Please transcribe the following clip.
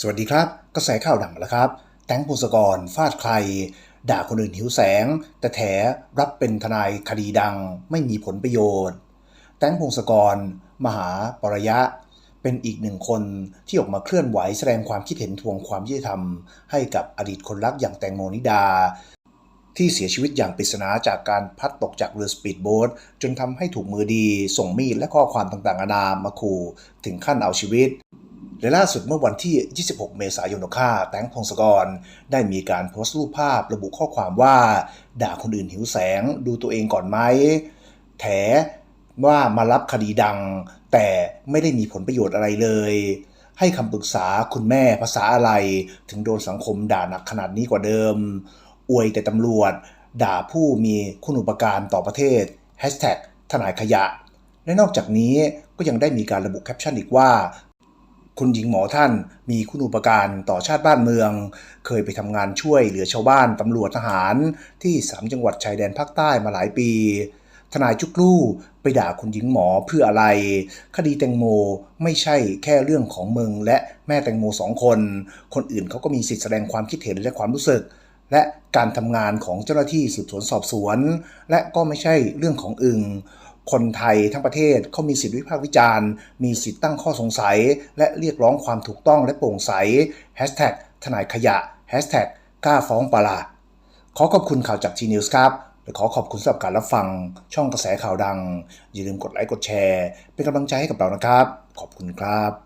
สวัสดีครับ กระแสข่าวดังแล้วครับ แตงพงศกรฟาดใคร ด่าคนอื่นหิวแสง แต่แถรับเป็นทนายคดีดัง ไม่มีผลประโยชน์ แตงพงศกร มหาปรยะ เป็นอีกหนึ่งคนที่ออกมาเคลื่อนไหวแสดงความคิดเห็นทวงความยุติธรรม ให้กับอดีตคนรักอย่างแตงโมนิดา ที่เสียชีวิตอย่างปริศนาจากการพัดตกจากเรือสปีดโบ๊ทจนทำให้ถูกมือดีส่งมีดและข้อความต่างๆนานามาขู่ถึงขั้นเอาชีวิต และล่าสุดเมื่อวันที่ 26 เมษายนค่าแตงพงศกร ได้มีการโพสต์รูปภาพระบุข้อความว่า ด่าคนอื่นหิวแสงดูตัวเองก่อนไหม แถว่ามารับคดีดัง แต่ไม่ได้มีผลประโยชน์อะไรเลย ให้คำปรึกษาคุณแม่ภาษาอะไร ถึงโดนสังคมด่าหนักขนาดนี้กว่าเดิม อวยแต่ตำรวจ ด่าผู้มีคุณอุปการต่อประเทศทนายขยะและนอกจากนี้ก็ยังได้มีการระบุแคปชั่นอีกว่า คุณหญิงหมอท่านมีคุณอุปการต่อชาติบ้านเมือง เคยไปทำงานช่วยเหลือชาวบ้านตำรวจทหารที่สามจังหวัดชายแดนภาคใต้มาหลายปี ทนายจุกลู่ไปด่าคุณหญิงหมอเพื่ออะไร คดีแตงโมไม่ใช่แค่เรื่องของเมึงและแม่แตงโมสองคน คนอื่นเขาก็มีสิทธิแสดงความคิดเห็นและความรู้สึก และการทำงานของเจ้าหน้าที่สืบสวนสอบสวน และก็ไม่ใช่เรื่องของอึง คนไทยทั้งประเทศเขามีสิทธิวิพากษ์วิจารณ์ มีสิทธิตั้งข้อสงสัย และเรียกร้องความถูกต้องและโปร่งใสทนายขยะกล้าฟ้องปลาขอขอบคุณข่าวจากทีนิวส์ครับและขอขอบคุณสำหรับการรับฟังช่องกระแสข่าวดัง อย่าลืมกดไลค์กดแชร์ เป็นกำลังใจให้กับเรานะครับ ขอบคุณครับ